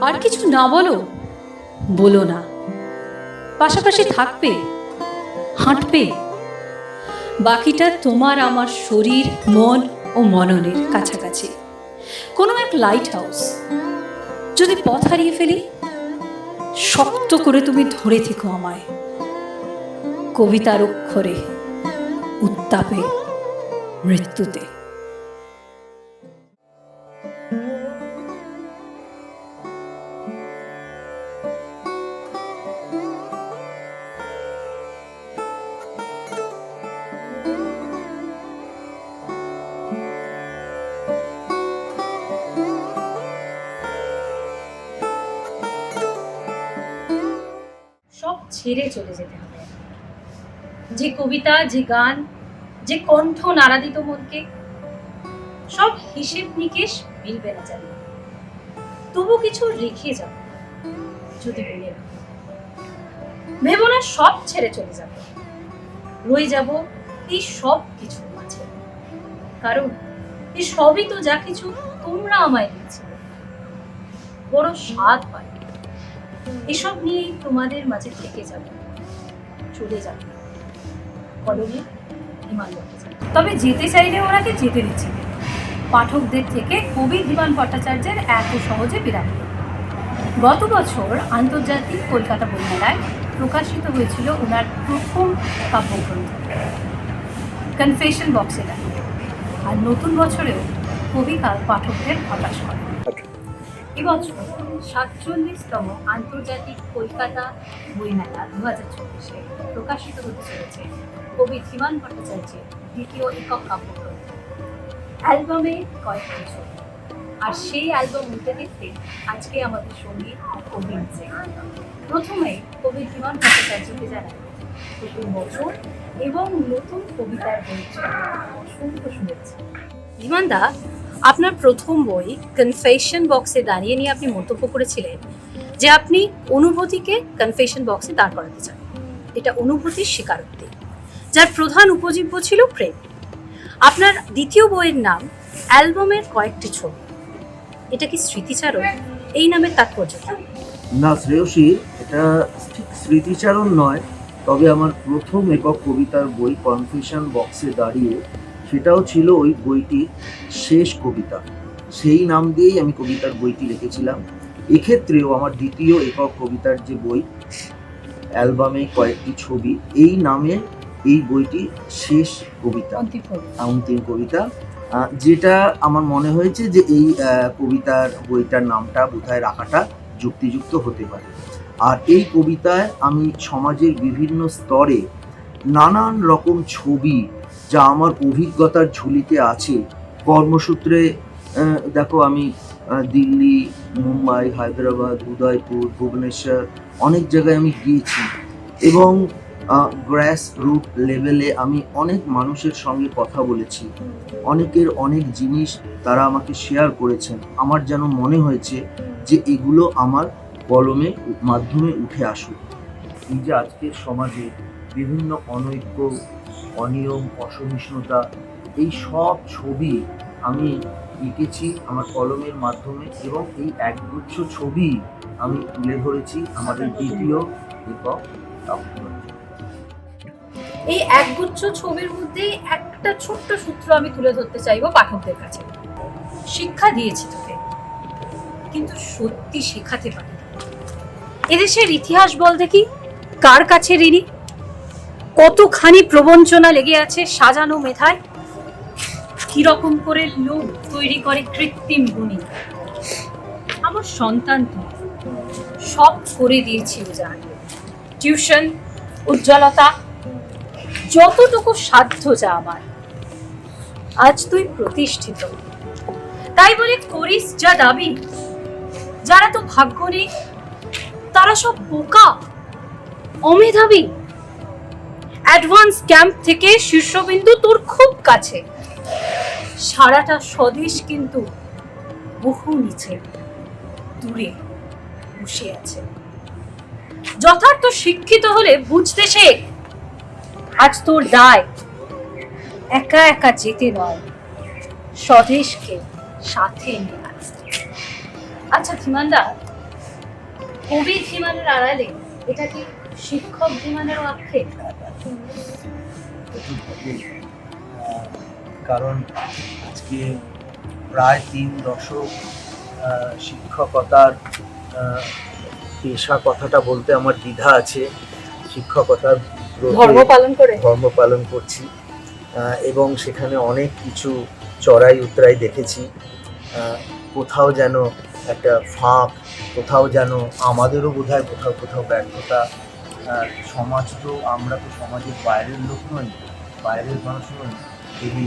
আর কিছু না বলো বলো না। পাশাপাশি থাকবে, হাঁটবে। বাকিটা তোমার আমার শরীর, মন ও মননের কাছাকাছি। কোনো এক লাইট হাউস যদি পথ হারিয়ে ফেলি, শক্ত করে তুমি ধরে থেকো আমায়। কবিতার অক্ষরে, উত্তাপে, মৃত্যুতে। ছেড়ে চলে যেতে হবে। যে কবিতা, যে গান, যে কণ্ঠ নাড়া দিত মনকে, সব হিসেব নিকেশ মিলবে না জানি। তবু কিছু রেখে যাও যদি বলে রাখো। ভেবো না, সব ছেড়ে চলে যাবে। রয়ে যাব এই সব কিছুর মাঝে। কারণ এই সবই তো যা কিছু তোমরা আমায় দিয়েছিলে। বড় স্বাদ পাই এসব নিয়েই তোমাদের মাঝে থেকে যাবে, চলে যাবে। কলমে হিমান তবে যেতে চাইলে ওনাকে যেতে দিচ্ছে। পাঠকদের থেকে কবি ধীমান ভট্টাচার্যের এত সহজে নেই। গত বছর আন্তর্জাতিক কলকাতা বইমেলায় প্রকাশিত হয়েছিল ওনার প্রথম কাব্যগ্রন্থ কনফেশন বক্সে দাঁড়িয়ে আর নতুন বছরেও কবি পাঠকদের হতাশ করে। এবছর সাতচল্লিশতম আন্তর্জাতিক কলকাতা বইমেলা দু হাজার চব্বিশে প্রকাশিত হতে চলেছে। কবি ধীমান ভট্টাচার্যের দ্বিতীয় একক কাব্যগ্রন্থ। অ্যালবামে কয়েকটি ছবি আর সেই অ্যালবাম উঠে দেখতে আজকে আমাদের সঙ্গী কবি আছে। প্রথমে কবি ধীমান ভট্টাচার্যকে জানাই। নতুন বছর এবং নতুন কবিতার বই অসংখ্য শুভেচ্ছা ধীমানদা আপনার প্রথম বই কনফেশন বক্সে দাঁড়িয়ে নিয়ে আপনি মন্তব্য করেছিলেন যে আপনি অনুভূতিকে কনফেশন বক্সে দাঁড় করাতে চান। এটা অনুভূতির স্বীকারোক্তি, যার প্রধান উপজীব্য ছিল প্রেম। আপনার দ্বিতীয় বইয়ের নাম অ্যালবামের কয়েকটি ছবি। এটা কি স্মৃতিচারণ? এই নামের তাৎপর্য না, শ্রেয়সী, এটা ঠিক স্মৃতিচারণ নয়, তবে আমার প্রথম একক কবিতার বই কনফেশন বক্সে দাঁড়িয়ে সেটাও ছিল ওই বইটির শেষ কবিতা। সেই নাম দিয়েই আমি কবিতার বইটি লিখেছিলাম। এক্ষেত্রেও আমার দ্বিতীয় একক কবিতার যে বই অ্যালবামে কয়েকটি ছবি এই নামে এই বইটি শেষ কবিতা অন্তিম কবি। কবিতা। যেটা আমার মনে হয়েছে যে এই কবিতার বইটার নামটা বোধহয় রাখাটা যুক্তিযুক্ত হতে পারে। আর এই কবিতায় আমি সমাজের বিভিন্ন স্তরে নানান রকম ছবি যা আমার অভিজ্ঞতার ঝুলিতে আছে। কর্মসূত্রে দেখো আমি দিল্লি, মুম্বাই, হায়দ্রাবাদ, উদয়পুর, ভুবনেশ্বর অনেক জায়গায় আমি গিয়েছি এবং গ্রাস রুট লেভেলে আমি অনেক মানুষের সঙ্গে কথা বলেছি। অনেকের অনেক জিনিস তারা আমাকে শেয়ার করেছেন। আমার যেন মনে হয়েছে যে এগুলো আমার কলমে মাধ্যমে উঠে আসুক। এই যে আজকের সমাজে বিভিন্ন অনৈক্য অনিয়ম, অসহিষ্ণুতা, এই সব ছবি আমি এঁকেছি আমার কলমের মাধ্যমে এবং এই একগুচ্ছ ছবি আমি তুলে ধরেছি আমাদের দ্বিতীয় একক এই একগুচ্ছ ছবির মধ্যে একটা ছোট্ট সূত্র আমি তুলে ধরতে চাইব পাঠকদের কাছে। শিক্ষা দিয়েছি তোকে, কিন্তু সত্যি শেখাতে পারি এদেশের ইতিহাস বল দেখি, কার কাছে ঋণী? কতখানি প্রবঞ্চনা লেগে আছে সাজানো মেধায়? কীরকম করে লোক তৈরি করে কৃত্রিম গুণী? আমার সন্তান তুই সব করে দিয়েছি জান। টিউশন, উজ্জ্বলতা, যতটুকু সাধ্য যা আমার, আজ তুই প্রতিষ্ঠিত। তাই বলে করিস যা দাবি। যারা তো ভাগ্য নেই, তারা সব বোকা, অমেধাবী। অ্যাডভান্স ক্যাম্প থেকে শীর্ষবিন্দু তোর খুব কাছে। সারাটা স্বদেশ কিন্তু বহু নিচে, দূরে বসে আছে। যথার্থ শিক্ষিত হলে বুঝতে সে আজ তোর দায়। একা একা যেতে নয়, স্বদেশকে সাথে নিয়ে আচ্ছা ধীমানদা, কবি ধীমানের আড়ালে এটা কি শিক্ষক ধীমানেরও আক্ষেপ? কারণ আজকে প্রায় তিন দশক শিক্ষকতার পেশা কথাটা বলতে আমার দ্বিধা আছে। শিক্ষকতার ধর্ম পালন করে? ধর্ম পালন করছি এবং সেখানে অনেক কিছু চড়াই উতরাই দেখেছি। কোথাও যেন একটা ফাঁক কোথাও যেন আমাদেরও বোধহয় কোথাও কোথাও ব্যর্থতা সমাজ তো, আমরা তো সমাজের বাইরের লোক নই, বাইরের মানুষ নই। যদি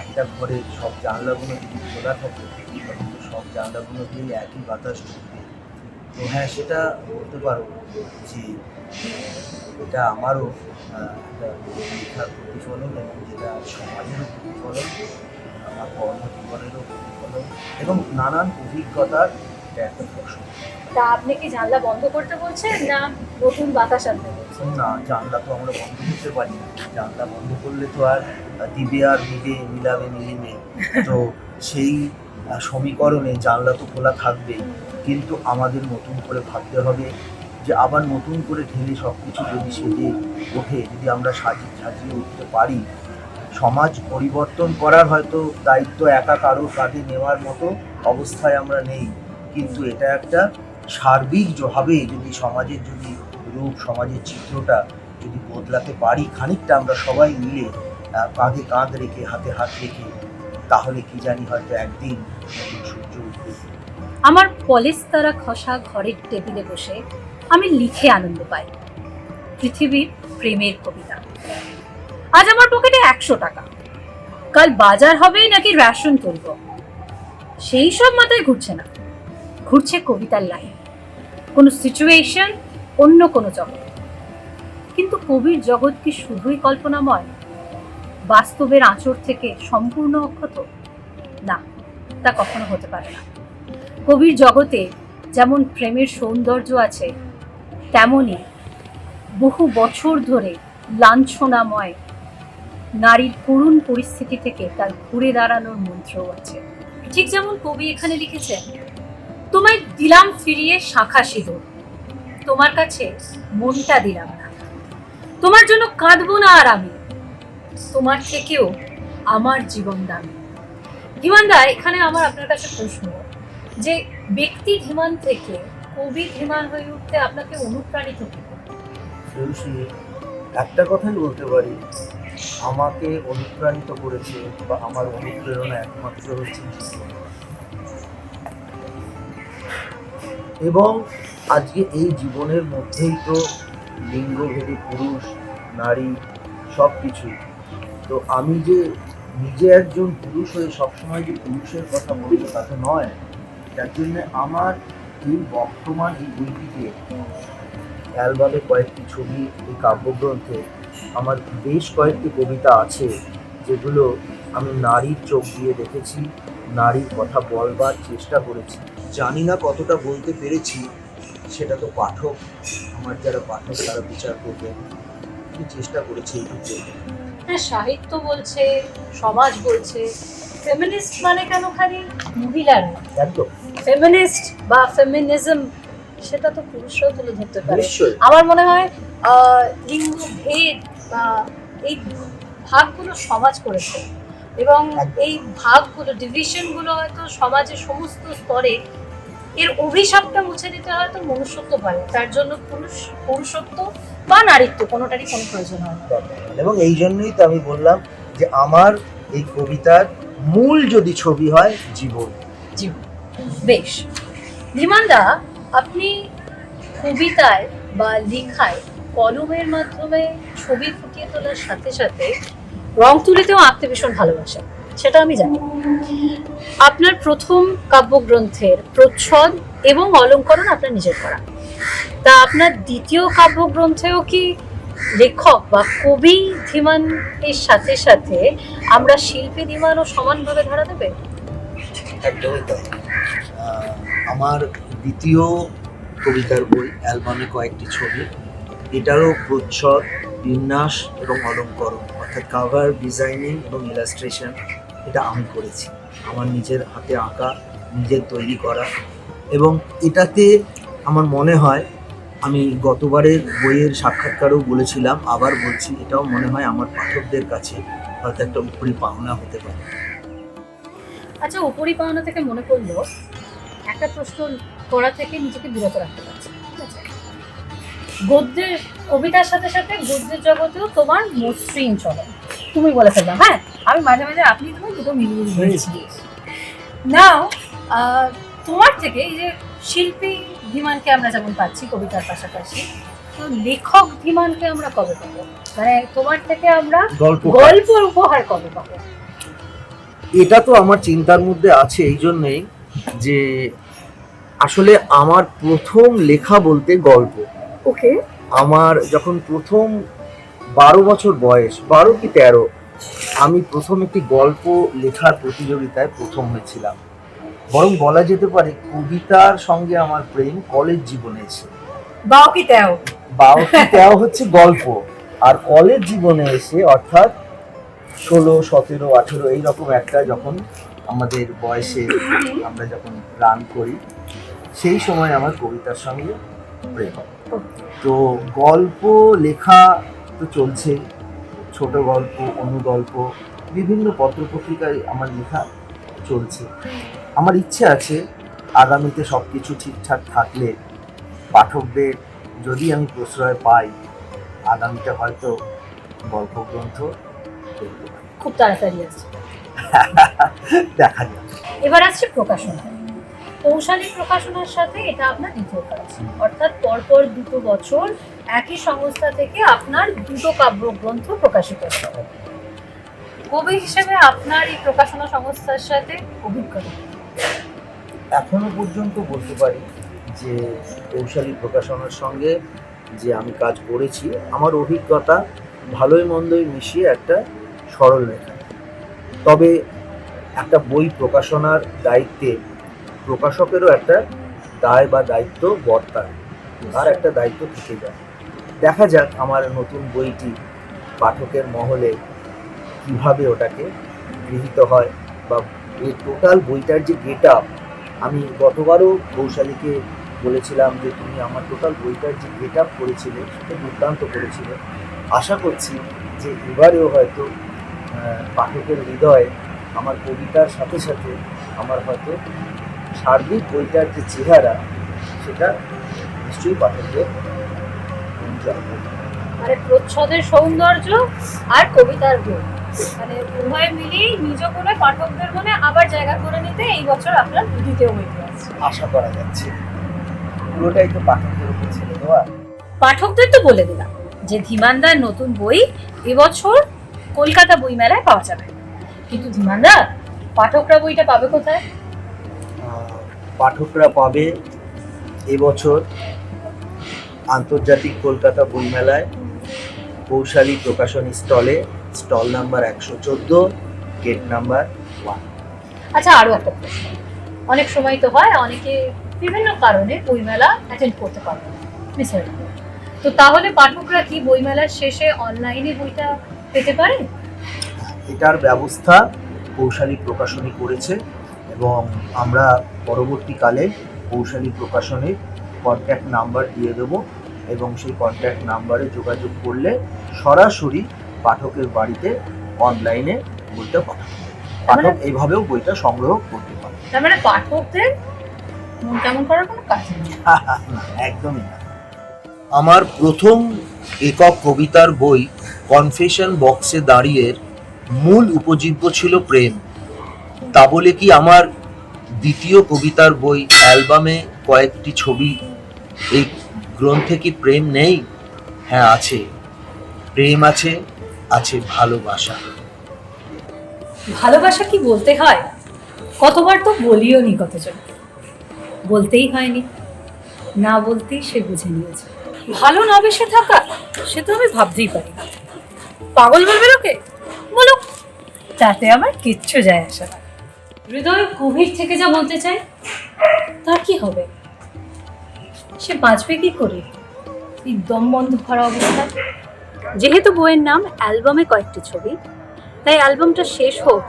একটা ঘরে সব জানলাগুলো যদি খোলা থাকে, তখন তো সব জানলাগুলো দিয়ে একই বাতাস তো হ্যাঁ সেটা বলতে পারো যে এটা আমারও একটা লেখার প্রতিফলন এবং যেটা সমাজেরও প্রতিফলন, আমার কর্মজীবনেরও প্রতিফলন এবং নানান অভিজ্ঞতার একটা ফসল। তা আপনি কি জানলা বন্ধ করতে বলছেন না নতুন বাতাস আনতে না, জানলা তো আমরা বন্ধ করতে পারি জানলা বন্ধ করলে তো আর দিবে আর নিবে মিলাবে, মিলিবে। তো সেই সমীকরণে জানলা তো খোলা থাকবেই। কিন্তু আমাদের নতুন করে ভাবতে হবে যে আবার নতুন করে ঢেলে সব কিছু যদি সেজে ওঠে, যদি আমরা সাজিয়ে সাজিয়ে উঠতে পারি, সমাজ পরিবর্তন করার হয়তো দায়িত্ব একা কারও কাঁধে নেওয়ার মতো অবস্থায় আমরা নেই। কিন্তু এটা একটা সার্বিকভাবে যদি সমাজের যদি রূপ, সমাজের চিত্রটা যদি বদলাতে পারি খানিকটা আমরা সবাই মিলে কাঁধে কাঁধ রেখে, হাতে হাত রেখে, তাহলে কি জানি হয়তো একদিন সূর্য উঠবে। আমার কলেজ তারা খসা ঘরের টেবিলে বসে আমি লিখে আনন্দ পাই। পৃথিবীর প্রেমের কবিতা। আজ আমার পকেটে একশো টাকা। কাল বাজার হবেই নাকি রেশন তুলব সেই সব মাথায় ঘুরছে না। ঘুরছে কবিতার লাইন। কোনো সিচুয়েশন অন্য কোনো জগৎ। কিন্তু কবির জগৎ কি শুধুই কল্পনাময়? বাস্তবের আঁচড় থেকে সম্পূর্ণ অক্ষত? না, তা কখনো হতে পারে না। কবির জগতে যেমন প্রেমের সৌন্দর্য আছে তেমনই বহু বছর ধরে লাঞ্ছনাময় নারীর করুণ পরিস্থিতি থেকে তার ঘুরে দাঁড়ানোর মন্ত্রও আছে। ঠিক যেমন কবি এখানে লিখেছেন তোমায় দিলাম ফিরিয়ে শাখা সিঁদুর তোমার কাছে মনটা দিলাম না। তোমার জন্য কাঁদবো না আর আমি। তোমার থেকেও আমার জীবন দামি। ধীমানদা এখানে আমার আপনার কাছে প্রশ্ন, যে ব্যক্তি ধীমান থেকে কবি ধীমান হয়ে উঠতে আপনাকে অনুপ্রাণিত একটা কথাই বলতে পারি। আমাকে অনুপ্রাণিত করেছে বা আমার অনুপ্রেরণা একমাত্র হচ্ছে এবং আজকে এই জীবনের মধ্যেই তো লিঙ্গভেদী পুরুষ, নারী সব কিছু তো আমি যে নিজে একজন পুরুষ হয়ে সবসময় যে পুরুষের কথা বলব তা তো নয়, যার জন্য আমার এই বর্তমান এই বইটিতে অ্যালবামে কয়েকটি ছবি, এই কাব্যগ্রন্থে আমার বেশ কয়েকটি কবিতা আছে, যেগুলো আমি নারীর চোখ দিয়ে দেখেছি, নারীর কথা বলবার চেষ্টা করেছি। জানি না কতটা বলতে পেরেছি সেটা তো পাঠক আমার যারা পাঠক তারা বিচার করবেন আমি চেষ্টা করেছি এইটুকু হ্যাঁ সাহিত্য বলছে সমাজ বলছে ফেমিনিস্ট মানে কেন খালি মহিলারা? একদম। ফেমিনিস্ট বা ফেমিনিজম সেটা তো পুরুষরাও তুলে ধরতে পারে। আমার মনে হয় লিঙ্গ ভেদ বা এই ভাগগুলো সমাজ করেছে। এবং এই ভাগগুলো ডিভিশনগুলো হয়তো সমাজের সমস্ত স্তরে এর অভিশাপটা মুছে দিতে হয় তো মনুষ্যত্ব পারে তার জন্য পুরুষ পুরুষত্ব বা নারীত্ব কোনোটারই কোনো প্রয়োজন হয় না। এবং এই জন্যই তো আমি বললাম যে আমার এই কবিতার মূল যদি ছবি হয় জীবন। জীবন। বেশ। ধীমানদা আপনি কবিতায় বা লেখায় কলমের মাধ্যমে ছবি ফুটিয়ে তোলার সাথে সাথে রং তুলিতেও আঁকতে ভীষণ ভালোবাসেন। সেটা আমি জানি। আপনার প্রথম কাব্যগ্রন্থের প্রচ্ছদ এবং অলঙ্করণ আপনার নিজের করা। তা আপনার দ্বিতীয় কাব্যগ্রন্থেও কি লেখক বা কবি ধীমান এর সাথে সাথে আমরা শিল্পী ধীমানও সমানভাবে ধরা দেবে? একদমই আমার দ্বিতীয় কবিতার বই অ্যালবামে কয়েকটি ছবি। এটারও প্রচ্ছদ, বিন্যাস এবং অলঙ্করণ, অর্থাৎ কাভার ডিজাইনিং এবং ইলাস্ট্রেশন এটা আমি করেছি। আমার নিজের হাতে আঁকা নিজের তৈরি করা এবং এটাতে আমার মনে হয়, আমি গতবারের বইয়ের সাক্ষাৎকারেও বলেছিলাম, আবার বলছি, এটাও মনে হয় আমার পাঠকদের কাছে হয়তো একটা উপরি পাওনা হতে পারে। আচ্ছা উপরি পাওনা থেকে মনে পড়ল, একটা প্রশ্ন করা থেকে নিজেকে বিরত রাখতে পারছি, ঠিক আছে? গদ্যের কবিতার সাথে সাথে গদ্যের জগতেও তোমার মসৃণ চলো তুমি বলে ফেললাম হ্যাঁ? আমি মাঝে মাঝে আপনি তুমি দুটো মিলিয়ে দিয়েছি নাও তোমার থেকে এই যে শিল্পী ধীমানকে আমরা যেমন পাচ্ছি কবিতার পাশাপাশি তো লেখক ধীমানকে আমরা কবে পাবো? মানে তোমার থেকে আমরা গল্প গল্প উপহার কবে পাবো? এটা তো আমার চিন্তার মধ্যে আছে এই জন্যেই যে আসলে আমার প্রথম লেখা বলতে গল্প। ওকে আমার যখন প্রথম বারো বছর বয়স বারো কি তেরো? আমি প্রথম একটি গল্প লেখার প্রতিযোগিতায় প্রথম হয়েছিলাম। বরং বলা যেতে পারে কবিতার সঙ্গে আমার প্রেম কলেজ জীবনে এসে বাও কি তেও? কি তেরো হচ্ছে গল্প। আর কলেজ জীবনে এসে অর্থাৎ ষোলো সতেরো আঠেরো এইরকম একটা যখন আমাদের বয়সে আমরা যখন রান করি সেই সময় আমার কবিতার সঙ্গে প্রেম। তো গল্প লেখা তো চলছে। ছোট গল্প অনুগল্প বিভিন্ন পত্রপত্রিকায় আমার লেখা চলছে। আমার ইচ্ছে আছে আগামীতে সব কিছু ঠিকঠাক থাকলে পাঠকদের যদি আমি প্রশ্রয় পাই আগামীতে হয়তো গল্প গ্রন্থ খুব তাড়াতাড়ি আসছে। দেখা যাক। এবার আসছে প্রকাশনা। কৌশালী প্রকাশনার সাথে এটা আপনার দ্বিতীয় কাজ অর্থাৎ পরপর দুটো বছর একই সংস্থা থেকে আপনার দুটো কাব্যগ্রন্থ প্রকাশিত হবে। কবি হিসেবে আপনার এই প্রকাশনা সংস্থার সাথে অভিজ্ঞতা এখনও পর্যন্ত বলতে পারি যে কৌশলী প্রকাশনার সঙ্গে যে আমি কাজ করেছি, আমার অভিজ্ঞতা ভালোই মন্দই মিশিয়ে একটা সরল লেখা। তবে একটা বই প্রকাশনার দায়িত্বে প্রকাশকেরও একটা দায় বা দায়িত্ব বর্তায়। আর একটা দায়িত্ব থেকে যায়। দেখা যাক আমার নতুন বইটি পাঠকের মহলে কীভাবে ওটাকে গৃহীত হয় বা এই টোটাল বইটার যে গেট আপ আমি গতবারও কৌশালীকে বলেছিলাম যে তুমি আমার টোটাল বইটার যে গেট আপ করেছিলে, সেটা দুর্দান্ত করেছিলে। আশা করছি যে এবারেও হয়তো পাঠকের হৃদয়ে আমার কবিতার সাথে সাথে আমার হয়তো সার্বিক বইটার যে চেহারা সেটা নিশ্চয়ই পাঠকদের মানে প্রচ্ছদের সৌন্দর্য আর কবিতার গুণ। মানে উভয় মিলিয়েই নিজ করে পাঠকদের মনে আবার জায়গা করে নিতে এই বছর আপনার দ্বিতীয় বইটি আছে। আশা করা যাচ্ছে। পুরোটাই তো পাঠকদের উপর ছেড়ে দেওয়া। পাঠকদের তো বলে দিলাম যে ধীমানদার নতুন বই এবছর কলকাতা বইমেলায় পাওয়া যাবে। কিন্তু ধীমানদা পাঠকরা বইটা পাবে কোথায়? পাঠকরা পাবে এবছর আন্তর্জাতিক কলকাতা বইমেলায় কৌশালী প্রকাশনী স্টলে স্টল নাম্বার একশো চোদ্দ গেট নাম্বার ওয়ান। আচ্ছা আরও একটা প্রশ্ন। অনেক সময় তো হয় অনেকে বিভিন্ন কারণে বইমেলা অ্যাটেন্ড করতে পারবে মিস হয়ে তো তাহলে পাঠকরা কি বইমেলার শেষে অনলাইনে বইটা পেতে পারে? এটার ব্যবস্থা কৌশালী প্রকাশনী করেছে। এবং আমরা পরবর্তীকালে কৌশালী প্রকাশনীর কন্ট্যাক্ট নাম্বার দিয়ে দেবো এবং সেই কন্ট্যাক্ট নাম্বারে যোগাযোগ করলে সরাসরি পাঠকের বাড়িতে অনলাইনে বইটা পাঠাবে পাঠক এইভাবেও বইটা সংগ্রহ করতে পারে তার মানে পাঠকদের মন কেমন করার কোনো কাজ নেই? না, একদমই না। আমার প্রথম একক কবিতার বই কনফেশন বক্সে দাঁড়িয়ে মূল উপজীব্য ছিল প্রেম। তা বলে কি আমার দ্বিতীয় কবিতার বই অ্যালবামে কয়েকটি ছবি এই গ্রন্থে কি প্রেম নেই? হ্যাঁ আছে। প্রেম আছে আছে ভালোবাসা। ভালোবাসা কি বলতে হয়? কতবার তো বলিও নি কতজন। বলতেই হয়নি। না বলতেই সে বুঝে নিয়েছে। ভালো না বেসে থাকা, সে তো আমি ভাবতেই পারি পাগল বলবে লোকে বলো, তাতে আমার কিচ্ছু যায় আসে হৃদয় গভীর থেকে যা বলতে চাই তার কি হবে? সে বাঁচবে কি করে? এই দম বন্ধ করা অবস্থায়? যেহেতু বইয়ের নাম অ্যালবামে কয়েকটি ছবি, তাই অ্যালবামটা শেষ হোক,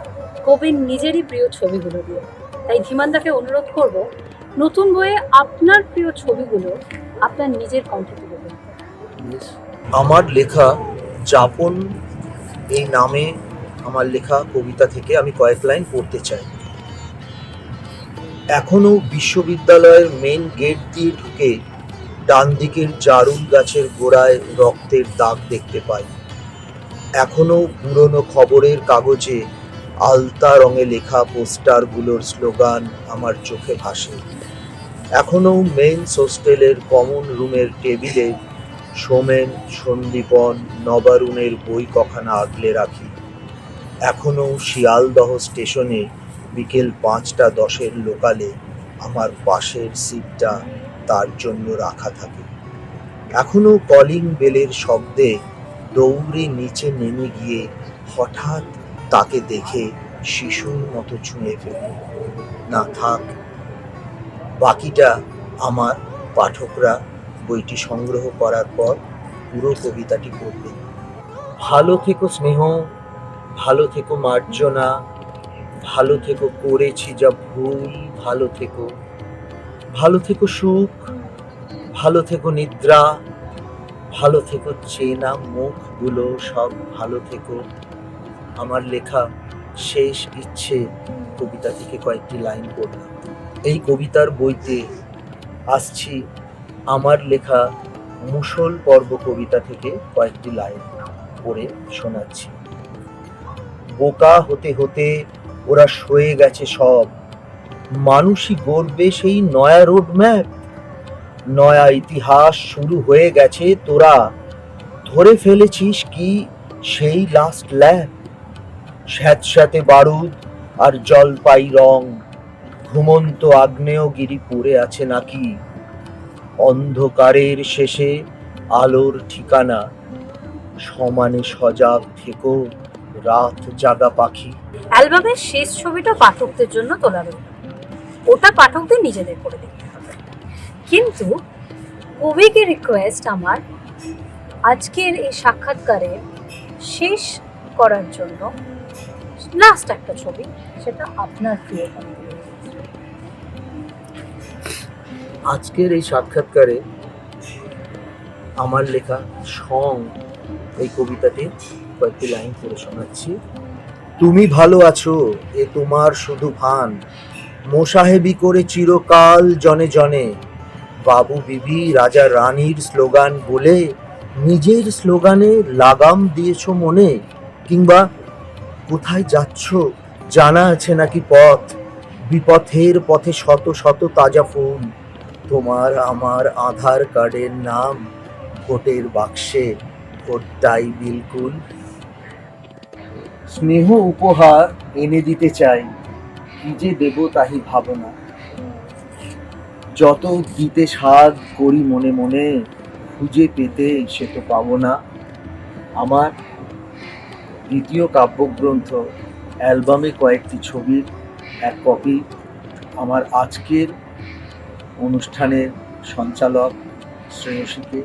কবির নিজেরই প্রিয় ছবিগুলো দিয়ে। তাই ধীমানদাকে অনুরোধ করব, নতুন বইয়ে আপনার প্রিয় ছবিগুলো আপনার নিজের কণ্ঠে তুলে আমার লেখা যাপন, এই নামে আমার লেখা কবিতা থেকে আমি কয়েক লাইন পড়তে চাই। এখনও বিশ্ববিদ্যালয়ের মেন গেট দিয়ে ঢুকে ডান দিকের জারুল গাছের গোড়ায় রক্তের দাগ দেখতে পাই। এখনও পুরনো খবরের কাগজে আলতা রঙে লেখা পোস্টারগুলোর স্লোগান আমার চোখে ভাসে। এখনও মেন্স হোস্টেলের কমন রুমের টেবিলে সোমেন, সন্দীপন, নবারুণের বই কখানা আগলে রাখি। এখনও শিয়ালদহ স্টেশনে বিকেল পাঁচটা দশের লোকালে আমার পাশের সিটটা তার জন্য রাখা থাকে। এখনও কলিং বেলের শব্দে দৌড়ে নিচে নেমে গিয়ে হঠাৎ তাকে দেখে শিশুর মতো ছুঁয়ে ফেলি না থাক, বাকিটা আমার পাঠকরা বইটি সংগ্রহ করার পর পুরো কবিতাটি পড়বে। ভালো থেকো স্নেহ, ভালো থেকো মার্জনা ভালো থেকো, করেছি যা ভুল, ভালো থেকো। ভালো থেকো সুখ, ভালো থেকো নিদ্রা, ভালো থেকো চেনা মুখগুলো, সব ভালো থেকো। আমার লেখা শেষ ইচ্ছে, কবিতা থেকে কয়েকটি লাইন পড়লাম। এই কবিতার বইতে আসছি আমার লেখা মুসল পর্ব কবিতা থেকে কয়েকটি লাইন পড়ে শোনাচ্ছি। বোকা হতে হতে ওরা সয়ে গেছে সব। মানুষই গড়বে সেই নয়া রোড ম্যাপ নয়া ইতিহাস শুরু হয়ে গেছে তোরা। ধরে ফেলেছিস কি সেই লাস্ট ল্যাপ স্যাঁতস্যাঁতে বারুদ আর জলপাই রং। ঘুমন্ত আগ্নেয়গিরি পড়ে আছে নাকি? অন্ধকারের শেষে আলোর ঠিকানা। সমানে সজাগ থেকো, রাত জাগা পাখি। অ্যালবামের শেষ ছবিটা পাঠকদের জন্য তোলা রইল ওটা পাঠকদের নিজেদের করে দেখতে হবে। কিন্তু কবিকে রিকোয়েস্ট আমার আজকের এই সাক্ষাৎকারে শেষ করার জন্য লাস্ট একটা ছবি, সেটা আপনার প্রিয় আজকের এই সাক্ষাৎকারে আমার লেখা সং এই কবিতাটি কয়েকটি লাইন পড়ে শোনাচ্ছি। তুমি ভালো আছো, এ তোমার শুধু ভান। মোসাহেবি করে চিরকাল জনে জনে। বাবু বিবি, রাজা রানীর স্লোগান বলে, নিজের স্লোগানে লাগাম দিয়েছ মনে। কিংবা, কোথায় যাচ্ছ, জানা আছে নাকি পথ? বিপথের পথে শত শত তাজা ফুল। তোমার আমার আধার কার্ডের নাম, ভোটের বাক্সে ভোটটাই বিলকুল স্নেহ উপহার এনে দিতে চাই, কি যে দেব তাহি ভাবনা। যত দিতে সাধ করি মনে মনে, খুঁজে পেতে সে তো পাবো না। আমার দ্বিতীয় কাব্যগ্রন্থ, অ্যালবামে কয়েকটি ছবির এক কপি, আমার আজকের অনুষ্ঠানের সঞ্চালক শ্রেয়সীকে।